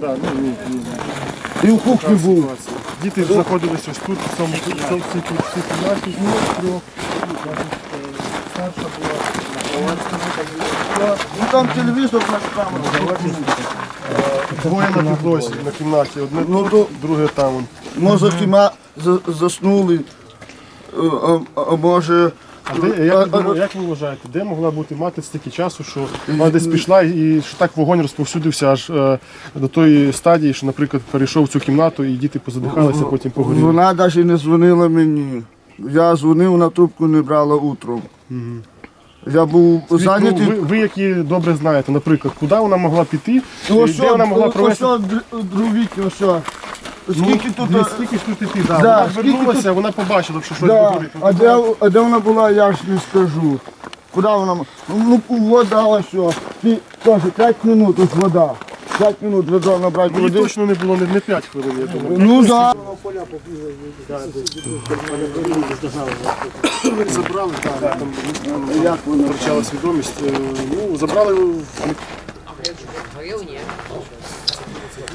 Да, ну, ні, ні. І в кухні був. Ситуація. Діти знаходилися ось тут, в цьому в цьому- в цій кімнаті, ну, трьох. Значить, е, Старша була Ну там телевізор на камеру. двоє на підлозі на кімнаті. Одне Ну, тут, то- друге там. Може хіма за- заснули, Е, а, а може. А де, як, ви думаєте, як ви вважаєте, де могла бути мати стільки часу, що вона десь пішла і що так вогонь розповсюдився аж е, до тої стадії, що, наприклад, перейшов в цю кімнату і діти позадихалися, потім погоріли. Вона навіть не дзвонила мені. Я дзвонив на трубку, не брала утром. Я був Ну, зайнятий. ви, ви, які добре знаєте, наприклад, куди вона могла піти, Ну, і де вона могла провести. ось друвіть, ось. ось. Скільки тут. Ну, скільки ж тут іти, да. Да, вона скільки звернулася, вона побачила, що щось Да. А де, а де вона була, я ж не скажу. Куди вона? м- Ну, вода ось. о. Ти теж 5 минут, ось вода. 5 минут ведро набрати Мені води. точно не було не, не 5 хвилин, я думаю. Ну так. Забрали, так, там Як вона? втрачала свідомість. Е, Ну, забрали в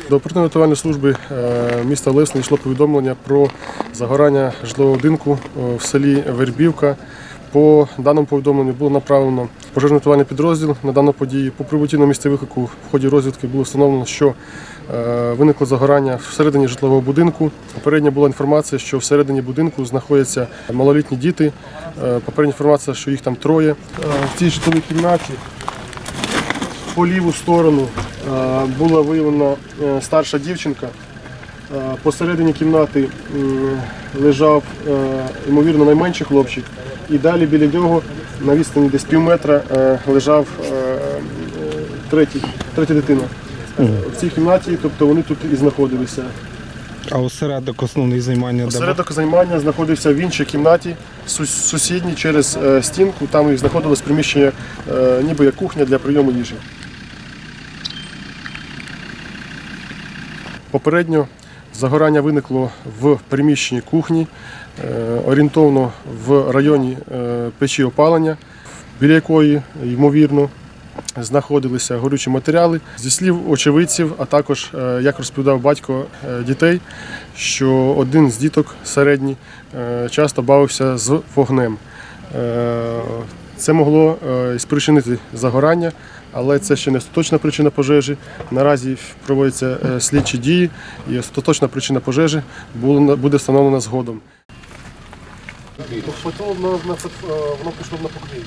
До оперативно-рятувальної служби е, міста Лесне йшло повідомлення про загорання житлового будинку е, в селі Вербівка. По даному повідомленню було направлено пожежно-рятувальний підрозділ на дану подію. По прибутті на місце виклику в ході розвідки було встановлено, що е, виникло загорання всередині житлового будинку. Попередня була інформація, що всередині будинку знаходяться малолітні діти. Попередня інформація, що їх там троє. В цій житловій кімнаті по ліву сторону була виявлена е, старша дівчинка. Е, Посередині кімнати лежав, е, ймовірно, найменший хлопчик. І далі біля нього на відстані десь пів метра е, лежав е, е, третій, третя дитина. Е, В цій кімнаті, тобто вони тут і знаходилися. А осередок основний займання де? займання знаходився в іншій кімнаті, сус- сусідній через е, стінку. Там їх знаходилось приміщення, е, ніби як кухня для прийому їжі. Попередньо загорання виникло в приміщенні кухні, е, орієнтовно в районі е, печі опалення, біля якої, ймовірно, знаходилися горючі матеріали. Зі слів очевидців, а також, е, як розповідав батько дітей, що один з діток середній часто бавився з вогнем. Е, Це могло е, спричинити загорання, але це ще не остаточна причина пожежі. Наразі проводяться е, слідчі дії, і остаточна причина пожежі буде встановлена згодом. Тобто воно пішло на покрівлю.